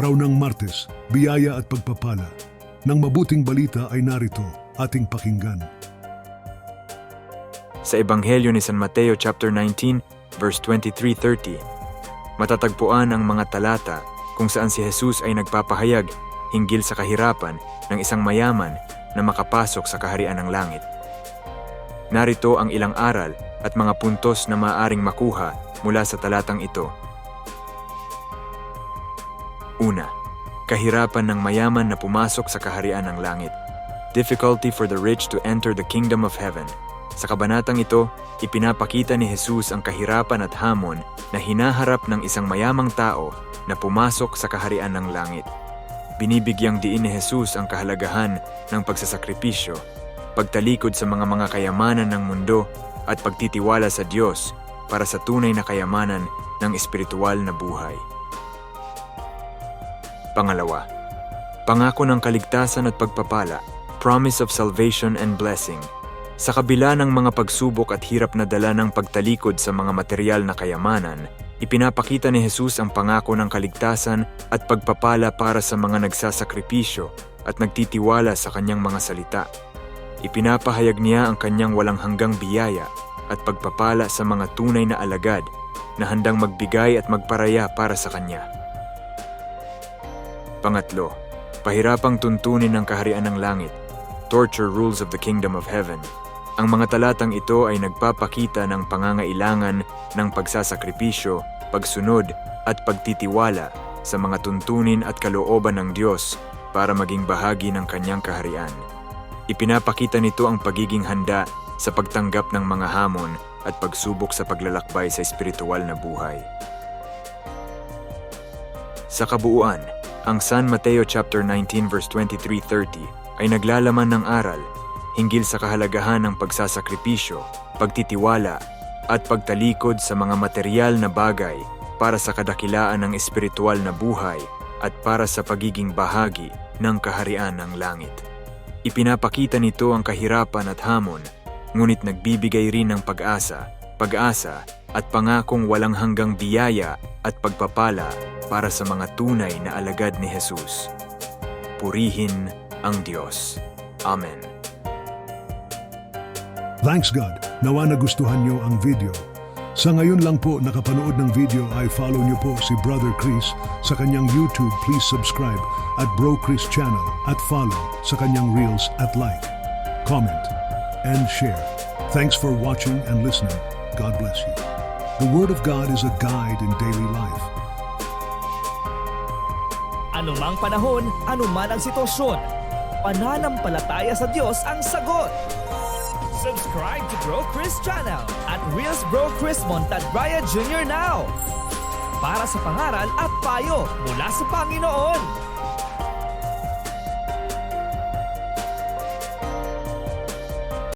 Araw ng Martes, biyaya at pagpapala. Nang mabuting balita ay narito, ating pakinggan. Sa Ebanghelyo ni San Mateo chapter 19, verse 23-30, matatagpuan ang mga talata kung saan si Jesus ay nagpapahayag hinggil sa kahirapan ng isang mayaman na makapasok sa kaharian ng langit. Narito ang ilang aral at mga puntos na maaring makuha mula sa talatang ito. Una, kahirapan ng mayaman na pumasok sa kaharian ng langit. Difficulty for the rich to enter the kingdom of heaven. Sa kabanatang ito, ipinapakita ni Jesus ang kahirapan at hamon na hinaharap ng isang mayamang tao na pumasok sa kaharian ng langit. Binibigyang diin ni Jesus ang kahalagahan ng pagsasakripisyo, pagtalikod sa mga mga kayamanan ng mundo at pagtitiwala sa Diyos para sa tunay na kayamanan ng espiritual na buhay. Pangalawa, pangako ng kaligtasan at pagpapala, promise of salvation and blessing. Sa kabila ng mga pagsubok at hirap na dala ng pagtalikod sa mga material na kayamanan, ipinapakita ni Jesus ang pangako ng kaligtasan at pagpapala para sa mga nagsasakripisyo at nagtitiwala sa kanyang mga salita. Ipinapahayag niya ang kanyang walang hanggang biyaya at pagpapala sa mga tunay na alagad na handang magbigay at magparaya para sa kanya. Pangatlo, pahirapang tuntunin ng kaharian ng langit, torture rules of the kingdom of heaven. Ang mga talatang ito ay nagpapakita ng pangangailangan ng pagsasakripisyo, pagsunod at pagtitiwala sa mga tuntunin at kalooban ng Diyos para maging bahagi ng kanyang kaharian. Ipinapakita nito ang pagiging handa sa pagtanggap ng mga hamon at pagsubok sa paglalakbay sa espiritual na buhay. Sa kabuuan, ang San Mateo chapter 19 verse 23-30 ay naglalaman ng aral hinggil sa kahalagahan ng pagsasakripisyo, pagtitiwala, at pagtalikod sa mga material na bagay para sa kadakilaan ng espiritual na buhay at para sa pagiging bahagi ng kaharian ng langit. Ipinapakita nito ang kahirapan at hamon, ngunit nagbibigay rin ng pag-asa, pag-asa at pangakong walang hanggang biyaya at pagpapala para sa mga tunay na alagad ni Jesus. Purihin ang Diyos. Amen. Thanks God, nawa nagustuhan nyo ang video. Sa ngayon lang po nakapanood ng video ay follow nyo po si Brother Chris sa kanyang YouTube. Please subscribe at Bro Chris channel at follow sa kanyang Reels at like, comment, and share. Thanks for watching and listening. God bless you. The Word of God is a guide in daily life. Anumang panahon, anuman ang sitwasyon, pananampalataya sa Diyos ang sagot. Subscribe to Bro Chris channel at Reels Bro Chris Montadraya Jr. now para sa pangaral at payo mula sa Panginoon.